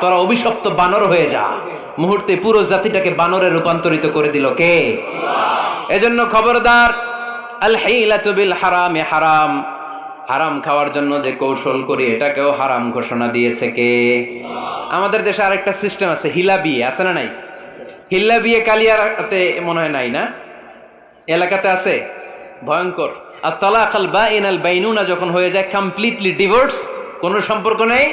তোরা অভিশপ্ত বানর হয়ে যা। মুহূর্তে পুরো জাতিটাকে বানরে রূপান্তরিত করে দিল কে? এজন্য খবরদার আল হিলাতু বিল হারামে। হারাম হারাম খাওয়ার জন্য যে কৌশল করি, এটাকেও হারাম ঘোষণা দিয়েছে কে? আমাদের দেশে আরেকটা সিস্টেম আছে হিলা বিয়ে আছে না নাই? হিল্লা বিয়ে কালিয়ারাতে মনে হয় নাই না? এলাকাতে আছে? ভয়ঙ্কর। আর তলাক আল বা ইনাল বাইনুনা যখন হয়ে যায় কমপ্লিটলি ডিভোর্স কোনো সম্পর্ক নেই?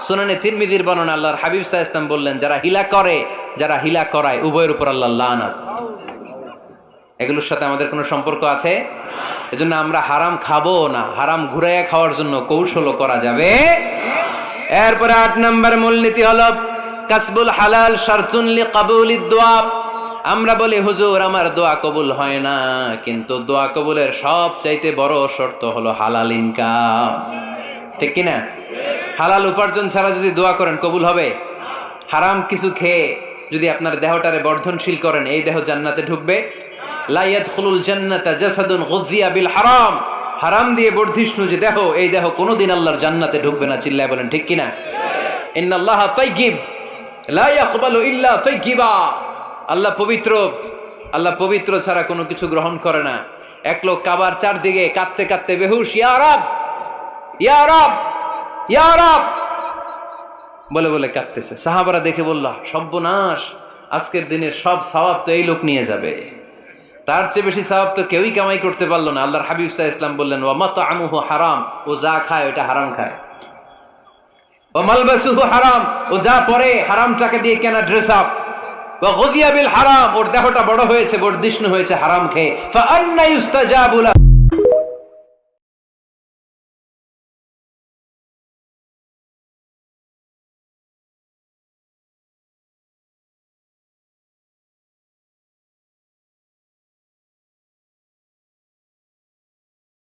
সুনানে তিরমিজির বর্ণনা আল্লাহর হাবিব সাহা ইসলাম বললেন, যারা হিলা করে, যারা হিলা করায়, উভয়ের উপর আল্লাহ লানাত। এগুলোর সাথে আমাদের কোনো সম্পর্ক আছে? এজন্য আমরা হারাম খাব না, হারাম ঘুরাইয়া খাওয়ার জন্য কৌশলও করা যাবে। এরপরে আট নম্বর মূলনীতি হলো, কাসবুল হালাল শারচুনলি কাবুলি দোয়া। আমরা বলি, হুজুর, আমার দোয়া কবুল হয় না, কিন্তু দোয়া কবুলের সব চাইতে বড় শর্ত হলো হালাল ইনকাম ঠিক কিনা? হালাল উপার্জন ছাড়া যদি দোয়া করেন, কবুল হবে? হারাম কিছু খেয়ে যদি আপনার দেহটারে বর্ধনশীল করেন, এই দেহ জান্নাতে ঢুকবে? হারাম। হারাম দিয়ে বর্ধিষ্ণু যে দেহ, এই দেহ কোনোদিন আল্লাহর জান্নাতে ঢুকবে না, চিল্লায় বলেন, ঠিক কিনা? ইন্নাল্লাহ তাইগিব ইল্লা তাইগিবা আল্লাহ পবিত্র আল্লাহ পবিত্র ছাড়া কোনো কিছু গ্রহণ করে না। এক লোক কাবার চারদিকে কাঁদতে কাঁদতে বেহুশ ইয়ারাব ইয়ারাব বলে বলে কাঁদতেছে। সাহাবারা দেখে বলল, সর্বনাশ, আজকের দিনের সব সওয়াব তো এই লোক নিয়ে যাবে। তার চেয়ে বেশি সওয়াব তো কেউই কামাই করতে পারল না। আল্লাহর হাবিব সাহা ইসলাম বললেন ও মাত আমুহু হারাম, ও যা খায় ওটা হারাম খায়। ও মালবাসুহু হারাম, ও যা পরে হারাম টাকা দিয়ে কেনা ড্রেস আপ ওর দেহটা বড় হয়েছে, বর্ধিষ্ণু হয়েছে হারাম খেয়ে।